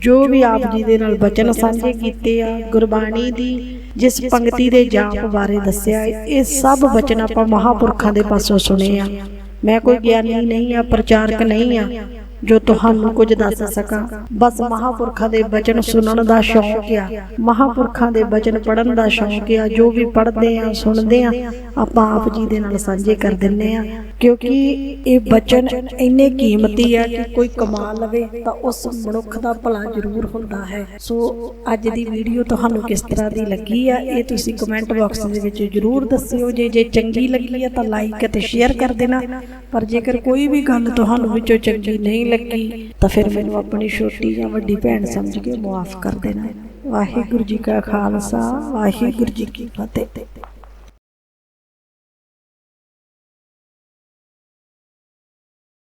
ਜੋ ਵੀ ਆਪ ਜੀ ਦੇ ਨਾਲ ਬਚਨ ਸਾਂਝੇ ਕੀਤੇ ਆ, ਗੁਰਬਾਣੀ ਦੀ, ਜਿਸ ਪੰਕਤੀ ਦੇ ਜਾਪ ਬਾਰੇ ਦੱਸਿਆ, ਇਹ ਸਭ ਬਚਨ ਆਪਾਂ ਮਹਾਪੁਰਖਾਂ ਦੇ ਪਾਸੋਂ ਸੁਣੇ ਆ। ਮੈਂ ਕੋਈ ਗਿਆਨੀ ਨਹੀਂ ਆ, ਪ੍ਰਚਾਰਕ ਨਹੀਂ ਆ। ਜੋ ਤੁਹਾਨੂੰ ਕੁਝ ਦੱਸ ਸਕਾਂ। ਬਸ ਮਹਾਪੁਰਖਾਂ ਦੇ ਬਚਨ ਸੁਣਨ ਦਾ ਸ਼ੌਂਕ ਆ। ਮਹਾਪੁਰਖਾਂ ਦੇ ਬਚਨ ਪੜਨ ਦਾ ਸ਼ੌਂਕ ਆ। ਜੋ ਵੀ ਪੜ੍ਹਦੇ ਆ, ਸੁਣਦੇ ਆ, ਆਪਾਂ ਆਪ ਜੀ ਦੇ ਨਾਲ ਸਾਂਝੇ ਕਰ ਦਿੰਨੇ ਆ। ਕਿਉਂਕਿ ਇਹ ਬਚਨ ਇੰਨੇ ਕੀਮਤੀ ਆ ਕਿ ਕੋਈ ਕਮਾ ਲਵੇ ਤਾਂ ਉਸ ਮਨੁੱਖ ਦਾ ਭਲਾ ਜ਼ਰੂਰ ਹੁੰਦਾ ਹੈ। ਸੋ ਅੱਜ ਦੀ ਵੀਡੀਓ ਤੁਹਾਨੂੰ ਕਿਸ ਤਰ੍ਹਾਂ ਦੀ ਲੱਗੀ ਆ, ਇਹ ਤੁਸੀਂ ਕਮੈਂਟ ਬਾਕਸ ਦੇ ਵਿੱਚ ਜ਼ਰੂਰ ਦੱਸਿਓ। ਜੇ ਜੇ ਚੰਗੀ ਲੱਗੀ ਆ ਤਾਂ ਲਾਈਕ ਅਤੇ ਸ਼ੇਅਰ ਕਰ ਦੇਣਾ। ਪਰ ਜੇਕਰ ਕੋਈ ਵੀ ਗੱਲ ਤੁਹਾਨੂੰ ਵਿੱਚੋਂ ਚੰਗੀ ਨਹੀਂ ਲੱਗੀ, ਤਾਂ ਫਿਰ ਮੈਨੂੰ ਆਪਣੀ ਛੋਟੀ ਜਾਂ ਵੱਡੀ ਭੈਣ ਸਮਝ ਕੇ ਮਾਫ ਕਰ ਦੇਣਾ। ਵਾਹਿਗੁਰੂ ਜੀ ਕਾ ਖਾਲਸਾ, ਵਾਹਿਗੁਰੂ ਜੀ ਕੀ ਫਤਿਹ।